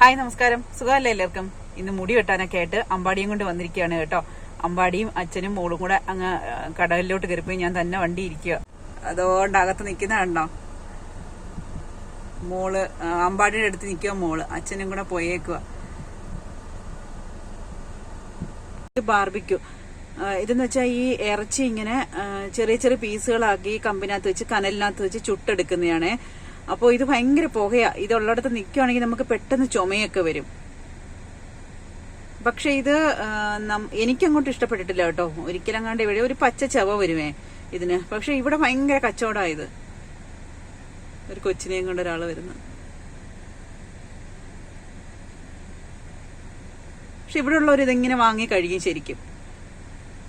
Hi നമസ്കാരം. സുഖമല്ലേ എല്ലാവർക്കും? ഇന്ന് മുടി വെട്ടാനൊക്കെ ആയിട്ട് അമ്പാടിയും കൊണ്ട് വന്നിരിക്കുകയാണ് കേട്ടോ. അമ്പാടിയും അച്ഛനും മോളും കൂടെ അങ്ങ് കടലിലോട്ട് കയറിപ്പോയി. ഞാൻ തന്നെ വണ്ടി ഇരിക്കുക. അതുകൊണ്ട് അകത്ത് നിൽക്കുന്ന മോൾ അമ്പാടിയുടെ അടുത്ത് നിൽക്കുക മോൾ. അച്ഛനും കൂടെ പോയേക്കുക. ബാർബിക്കു ഇതെന്ന് വെച്ചാൽ ഈ ഇറച്ചി ഇങ്ങനെ ചെറിയ ചെറിയ പീസുകളാക്കി കമ്പിനകത്ത് വെച്ച് കനലിനകത്ത് വെച്ച് ചുട്ടെടുക്കുന്നതാണ്. അപ്പോൾ ഇത് ഭയങ്കര പുകയാ. ഇതുള്ളിടത്ത് നിൽക്കുകയാണെങ്കിൽ നമുക്ക് പെട്ടെന്ന് ചുമയൊക്കെ വരും. പക്ഷെ ഇത് എനിക്കങ്ങോട്ട് ഇഷ്ടപ്പെട്ടിട്ടില്ല കേട്ടോ. ഒരിക്കലും കണ്ട് ഇവിടെ ഒരു പച്ച ചവ വരുമേ ഇതിന്. പക്ഷെ ഇവിടെ ഭയങ്കര കച്ചവടമായത് ഒരു കൊച്ചിനെയും കൊണ്ട് ഒരാൾ വരുന്നു. പക്ഷെ ഇവിടെ ഉള്ളവർ ഇതിങ്ങനെ വാങ്ങി കഴിയും ശരിക്കും.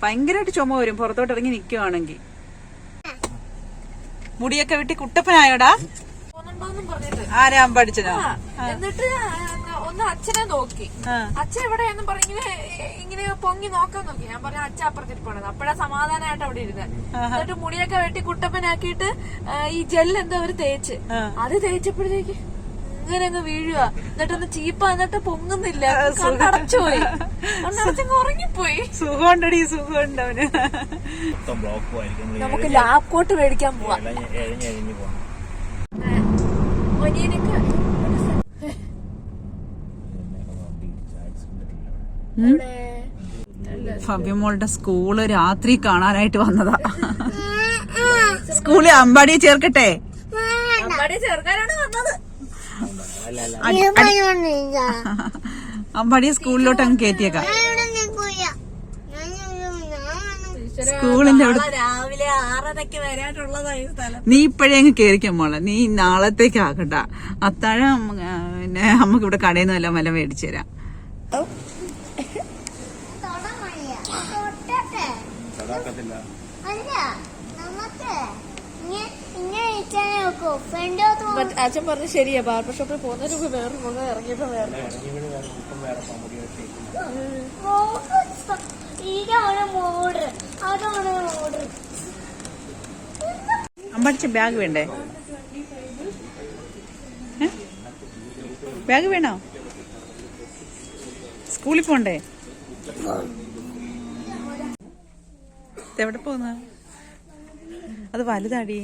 ഭയങ്കരമായിട്ട് ചുമ വരും. പുറത്തോട്ട് ഇറങ്ങി നിൽക്കുവാണെങ്കിൽ മുടിയൊക്കെ വെട്ടി കുട്ടപ്പനായോടാ? പറഞ്ഞിട്ട്. ആരാ പഠിച്ചനോ എന്നിട്ട് ഒന്ന് അച്ഛനെ നോക്കി. അച്ഛൻ എവിടെയെന്നും പറഞ്ഞ ഇങ്ങനെ പൊങ്ങി നോക്കാൻ നോക്കി. ഞാൻ പറഞ്ഞ അച്ഛൻ അപ്പുറത്തിരിപ്പണത് അപ്പഴാ സമാധാനമായിട്ട് അവിടെ ഇരുന്നത് എന്നിട്ട് മുടിയൊക്കെ വെട്ടി കുട്ടപ്പനാക്കിയിട്ട് ഈ ജെല്ല് എന്തോ അവർ തേച്ച്. അത് തേച്ചപ്പോഴത്തേക്ക് ഇങ്ങനെ അങ്ങ് വീഴുക എന്നിട്ടൊന്ന് ചീപ്പ എന്നിട്ട് പൊങ്ങുന്നില്ല. കണ്ണടച്ചു പോയി. കണ്ണടച്ചങ്ങ് ഉറങ്ങിപ്പോയി. സുഖമുണ്ടടി സുഖമുണ്ട് അവന്. നമുക്ക് ലാപ്കോട്ട് മേടിക്കാൻ പോവാം. ഫബിമോളുടെ സ്കൂൾ രാത്രി കാണാനായിട്ട് വന്നതാ. സ്കൂളിൽ അമ്പാടി ചേർക്കട്ടെ? അമ്പാടി ചേർക്കാനാണ് വന്നത്. അമ്പാടിയെ സ്കൂളിലോട്ട് അങ്ങ് കയറ്റിയേക്കാം സ്കൂളിന്റെ അവിടെ രാവിലെ ആറരക്ക് വരാനുള്ളതായി നീ ഇപ്പോഴേ അങ്ങ് കേറിക്കാൻ മോളെ. നീ നാളത്തേക്ക് ആക്കട്ട അത്താഴം പിന്നെ നമുക്ക് ഇവിടെ കടയിൽ നിന്ന് വല്ല വല്ല മേടിച്ചു തരാം. അച്ഛൻ പറഞ്ഞു ശരിയാ ബാർബർ ഷോപ്പിൽ പോകുന്നതിന് മുമ്പ് വേറെ മുഖം ഇറങ്ങിയപ്പോ വേറെ ഇറങ്ങി വീണ് വേറെ മുഖം വേറെ പമ്പടി ഇതാണ് മോഡർ അതാണ് അമ്പടിച്ച ബാഗ് വേണ്ടേ? ബാഗ് വേണോ? സ്കൂളിൽ പോണ്ടേ? എവിടെ പോന്ന അത് വലുതാടി.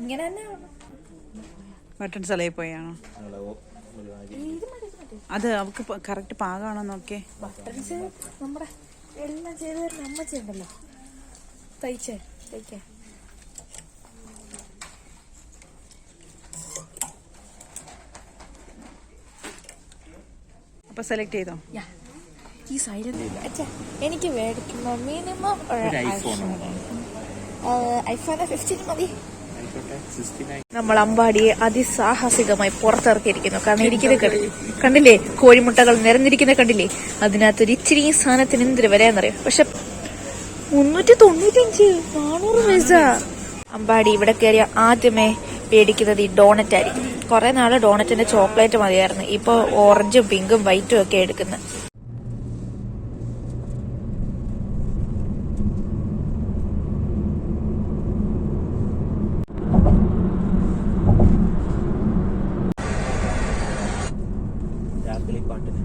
ഇങ്ങനെ തന്നെ ബട്ടൺ സ്ഥലയിൽ പോയാണോ. അത് അവക്ക് കറക്റ്റ് പാകാണോ നോക്കേ ബട്ടൺസ് നമ്മുടെ എല്ലാം ചെയ്ത് തരുന്ന അമ്മച്ചുണ്ടല്ലോ തയ്ച്ചേ തയ്ക്കേ. അപ്പൊ സെലക്ട് ചെയ്തോ? യാ. ഈ സൈഡിൽ അച്ഛാ എനിക്ക് മേടിക്കുമ്പോ മിനിമം ഒരു ഐഫോൺ ഐഫോൺ ഫിഫ്റ്റീൻ മതി. നമ്മൾ അമ്പാടിയെ അതിസാഹസികമായി പുറത്തിറക്കിയിരിക്കുന്നു. കാരണം ഇരിക്കുന്നത് കണ്ടില്ലേ? കോഴിമുട്ടകൾ നിരന്നിരിക്കുന്നത് കണ്ടില്ലേ? അതിനകത്തൊരു ഇച്ചിരി സാധനത്തിന് എന്തിനു വരാന്നറിയാം പക്ഷെ മുന്നൂറ്റി തൊണ്ണൂറ്റഞ്ച് നാനൂറ് പൈസ. അമ്പാടി ഇവിടെ കയറിയ ആദ്യമേ പേടിക്കുന്നത് ഈ ഡോണറ്റ് ആയിരിക്കും കുറെ നാൾ ഡോണറ്റിന്റെ ചോക്ലേറ്റ് മതിയായിരുന്നു. ഇപ്പൊ ഓറഞ്ചും പിങ്കും വൈറ്റും ഒക്കെ എടുക്കുന്നത് രാത്രി പാട്ടിന്.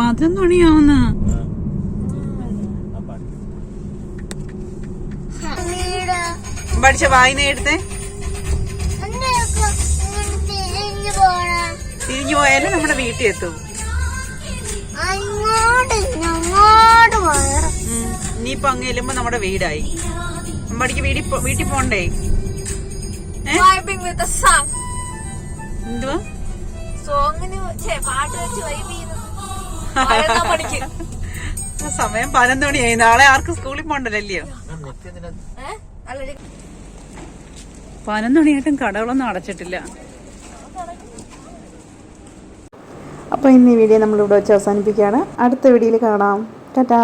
മതം തുണിയാവുന്ന പഠിച്ച വായന എടുത്തേ? തിരിഞ്ഞു പോയാലേ നമ്മുടെ വീട്ടിൽ എത്തും. ഇനിയിപ്പൊ അങ്ങ് ചെല്ലുമ്പോ നമ്മുടെ വീടായി. അമ്പടിക്ക് വീടി വീട്ടിൽ പോണ്ടേ? എന്തുവാ? സോങ്ങിന് പാട്ട് വെച്ച് വൈബ് ചെയ്യുന്നു പഠിക്കും ആ സമയം പതിനൊന്ന് മണിയായി നാളെ ആർക്കും സ്കൂളിൽ പോണ്ടല്ലോ പതിനൊന്ന് മണിയായിട്ടും കടകളൊന്നും അടച്ചിട്ടില്ല. അപ്പോൾ ഇന്ന് ഈ വീഡിയോ നമ്മളിവിടെ വെച്ച് അവസാനിപ്പിക്കുകയാണ്. അടുത്ത വീഡിയോയിൽ കാണാം. ടാറ്റാ.